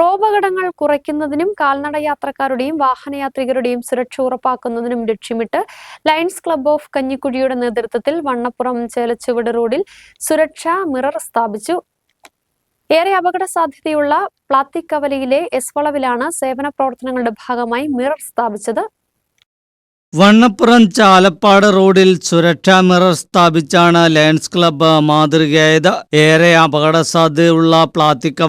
റോപകടങ്ങൾ കുറയ്ക്കുന്നതിനും കാൽനട യാത്രക്കാരുടെയും വാഹനയാത്രികരുടെയും സുരക്ഷ ഉറപ്പാക്കുന്നതിനും ലക്ഷ്യമിട്ട് ലയൺസ് ക്ലബ് ഓഫ് കഞ്ഞിക്കുഴിയുടെ നേതൃത്വത്തിൽ വണ്ണപ്പുറം ചേലച്ചുവട് റോഡിൽ സുരക്ഷാ മിറർ സ്ഥാപിച്ചു. ഏറെ അപകട സാധ്യതയുള്ള പ്ലാത്തിക് കവലയിലെ എസ് വളവിലാണ് സേവന പ്രവർത്തനങ്ങളുടെ ഭാഗമായി മിറർ സ്ഥാപിച്ചത്. വണ്ണപ്പുറം ചാലപ്പാട് റോഡിൽ സുരക്ഷാ മിറർ സ്ഥാപിച്ചാണ് ലയൺസ് ക്ലബ്ബ് മാതൃകയായത്. ഏറെ അപകട സാധ്യതയുള്ള പ്ലാത്തിക്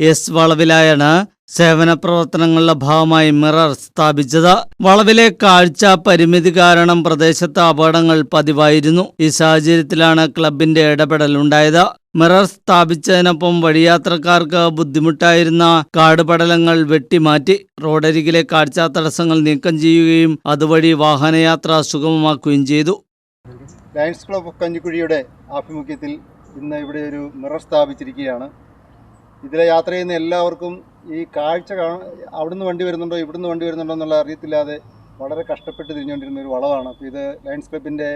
എസ് വളവിലായാണ് സേവന പ്രവർത്തനങ്ങളുടെ ഭാഗമായി മിറർ സ്ഥാപിച്ചത്. വളവിലെ കാഴ്ച പരിമിതി കാരണം പ്രദേശത്ത് അപകടങ്ങൾ പതിവായിരുന്നു. ഈ സാഹചര്യത്തിലാണ് ക്ലബിന്റെ ഇടപെടൽ ഉണ്ടായത്. മിറർ സ്ഥാപിച്ചതിനൊപ്പം വഴിയാത്രക്കാർക്ക് ബുദ്ധിമുട്ടായിരുന്ന കാടുപടലങ്ങൾ വെട്ടിമാറ്റി. റോഡരികിലെ കാഴ്ചാ തടസ്സങ്ങൾ നീക്കം ചെയ്യുകയും അതുവഴി വാഹനയാത്ര സുഗമമാക്കുകയും ചെയ്തു. ലയൺസ് ക്ലബ് കഞ്ഞിക്കുഴിയുടെ ആഭിമുഖ്യത്തിൽ ഇന്ന് ഇവിടെ ഒരു മിറർ സ്ഥാപിച്ചിരിക്കുകയാണ്. ഇതിലെ യാത്ര ചെയ്യുന്ന എല്ലാവർക്കും ഈ കാഴ്ച കാണ അവിടുന്ന് വണ്ടി വരുന്നുണ്ടോ ഇവിടുന്ന് വണ്ടി വരുന്നുണ്ടോ എന്നുള്ള അറിയത്തില്ലാതെ വളരെ കഷ്ടപ്പെട്ട് തിരിഞ്ഞുകൊണ്ടിരുന്ന ഒരു വളവാണ്. അപ്പോൾ ഇത് ലയൺസ് ക്ലബിന്റെ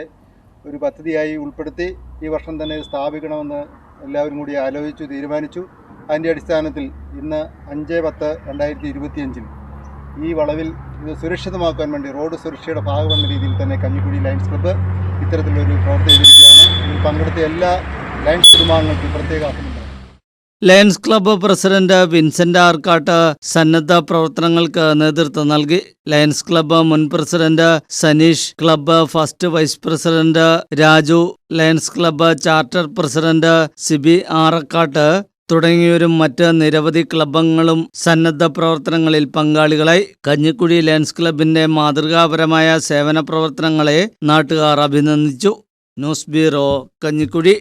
ഒരു പദ്ധതിയായി ഉൾപ്പെടുത്തി ഈ വർഷം തന്നെ സ്ഥാപിക്കണമെന്ന് എല്ലാവരും കൂടി ആലോചിച്ചു തീരുമാനിച്ചു. അതിന്റെ അടിസ്ഥാനത്തിൽ ഇന്ന് അഞ്ച് പത്ത് രണ്ടായിരത്തി ഇരുപത്തിയഞ്ചിൽ ഈ വളവിൽ ഇത് സുരക്ഷിതമാക്കാൻ വേണ്ടി റോഡ് സുരക്ഷയുടെ ഭാഗമെന്ന രീതിയിൽ തന്നെ കഞ്ഞിക്കുഴി ലയൺസ് ക്ലബ്ബ് ഇത്തരത്തിലൊരു പ്രവർത്തി ചെയ്തിരിക്കുകയാണ്. ഇതിൽ പങ്കെടുത്ത എല്ലാ ലയൺസ് കുടുംബാംഗങ്ങൾക്കും പ്രത്യേക Lions Club president Vincent Arkattu സന്നദ്ധ പ്രവർത്തനങ്ങൾക്ക് നേതൃത്വം നൽകി. ലയൺസ് ക്ലബ്ബ് മുൻ president Saneesh club first vice president Raju Lions Club charter president Sibi Arakkattu തുടങ്ങിയവരും മറ്റ് നിരവധി ക്ലബ്ബങ്ങളും സന്നദ്ധ പ്രവർത്തനങ്ങളിൽ പങ്കാളികളായി. കഞ്ഞിക്കുഴി ലയൺസ് ക്ലബിന്റെ മാതൃകാപരമായ സേവന പ്രവർത്തനങ്ങളെ നാട്ടുകാർ അഭിനന്ദിച്ചു. News bureau Kanjikuzhi